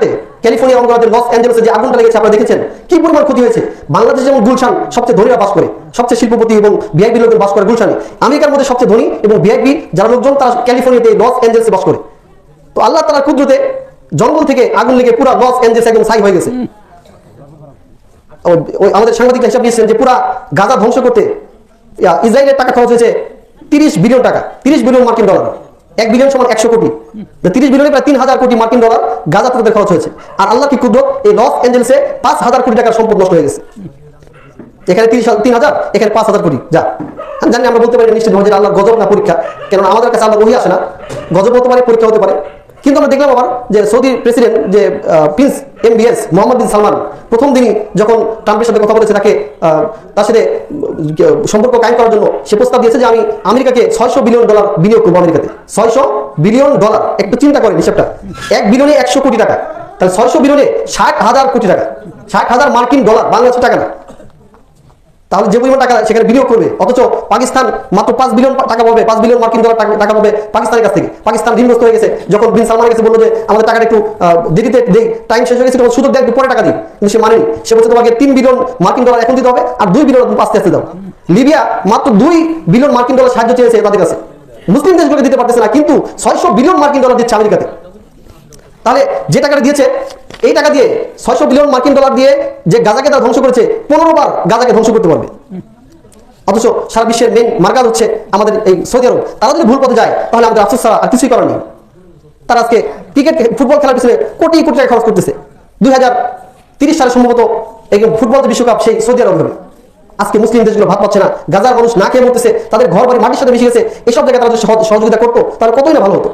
আমেরিকাতে ক্যালিফোর্নিয়া অঙ্গরাজ্যের লস অ্যাঞ্জেলেসে যে আগুনটা লেগেছে, আপনারা দেখেছেন? কি পরিমাণ ক্ষতি হয়েছে? বাংলাদেশ যেমন গুলশান সবচেয়ে ধনীরা বাস করে, সবচেয়ে শিল্পপতি এবং ভিআইপি লোকজন বাস করে গুলশানে। আমেরিকার মধ্যে সবচেয়ে ধনী এবং ভিআইপি যারা লোকজন, তারা ক্যালিফোর্নিয়াতে লস অ্যাঞ্জেলেসে বাস করে। তো আল্লাহ তারা ক্ষুদ্রতে জঙ্গল থেকে আগুন লেগে পুরা লস অ্যাঞ্জেলেস একদম ছাই হয়ে গেছে। ওই আমাদের সাংবাদিক হিসাব দিয়েছেন যে পুরা গাজা ধ্বংস করতে ইসরায়েলের টাকা খরচ হয়েছে তিরিশ বিলিয়ন টাকা, তিরিশ বিলিয়ন মার্কিন ডলার। এক বিলিয়ন সমান একশো কোটি। তিরিশ বিলিয়নে প্রায় তিন হাজার কোটি মার্কিন ডলার গাজা তাদের খরচ হয়েছে। আর আল্লাহ কি ক্ষুদ্র, এই লস অ্যাঞ্জেলেসে পাঁচ হাজার কোটি টাকার সম্পদ নষ্ট হয়ে গেছে। এখানে তিরিশ তিন হাজার, এখানে পাঁচ হাজার কোটি। যা। আমি জানি আমরা বলতে পারি নিশ্চিত আল্লাহ গজব না পরীক্ষা। কেননা আমাদের কাছে আল্লাহ রহি আসে না। গজব হতে পারে, পরীক্ষা হতে পারে। কিন্তু আমরা দেখলাম আবার যে সৌদি প্রেসিডেন্ট যে prince M BS Mohammed bin Salman, প্রথম দিনই যখন ট্রাম্পের সাথে কথা বলেছে তাকে তার সাথে সম্পর্ক কায়েম করার জন্য সে প্রস্তাব দিয়েছে যে আমি আমেরিকাকে ছয়শো বিলিয়ন ডলার বিনিয়োগ করব আমেরিকাতে। ছয়শো বিলিয়ন ডলার। একটু চিন্তা করেন হিসাবটা। এক বিলিয়নে একশো কোটি টাকা। তাহলে ছয়শো বিলিয়নে ষাট হাজার কোটি টাকা। ষাট হাজার মার্কিন ডলার। বাংলাদেশের টাকা না। তাহলে যে পরিমাণ টাকা সেখানে বিনিয়োগ করবে, অথচ পাকিস্তান মাত্র পাঁচ বিলিয়ন টাকা পাবে, পাঁচ বিলিয়ন মার্কিন ডলার টাকা- পাবে পাকিস্তানের কাছ থেকে। পাকিস্তান ঋণগ্রস্ত হয়ে গেছে। যখন বিন সালমানের কাছে বলল যে, আমাদের টাকাটা একটু দেরিতে দেই, টাইম শেষ হয়ে গেছে তখন সুযোগ দেয়, একটু পরে টাকা দিই। কিন্তু সে মানেনি। সে বলছে, তোমাকে তিন বিলিয়ন মার্কিন ডলার এখন দিতে হবে, আর দুই বিলিয়ন আস্তে আস্তে দাও। লিবিয়া মাত্র দুই বিলিয়ন মার্কিন ডলার সাহায্য চেয়েছে তাদের কাছে। মুসলিম দেশগুলোকে দিতে পারতেছে না, কিন্তু ছয়শো বিলিয়ন মার্কিন ডলার দিচ্ছে আমেরিকাতে। তাহলে যে টাকাটা দিয়েছে এই টাকা দিয়ে ছয়শো বিলিয়ন মার্কিন ডলার দিয়ে যে গাজাকে তারা ধ্বংস করেছে, পনেরো বার গাজাকে ধ্বংস করতে পারবে। অথচ সারা বিশ্বের মেন মার্কাজ হচ্ছে আমাদের এই সৌদি আরব। তারা যদি ভুল পথে যায়, তাহলে আমাদের আফসোস ছাড়া আর কিছুই করার নেই। তারা আজকে ক্রিকেট ফুটবল খেলার পিছনে কোটি কোটি টাকা খরচ করতেছে। দুই হাজার তিরিশ সালে সম্ভবত এই ফুটবল বিশ্বকাপ, সেই সৌদি আরব হবে। আজকে মুসলিম দেশগুলো ভাত পাচ্ছে না, গাজার মানুষ না খেয়ে মরতেছে, তাদের ঘর বাড়ি মাটির সাথে মিশে গেছে, এসব জায়গায় তারা যদি সহযোগিতা করতো, তাহলে কতই না ভালো হতো।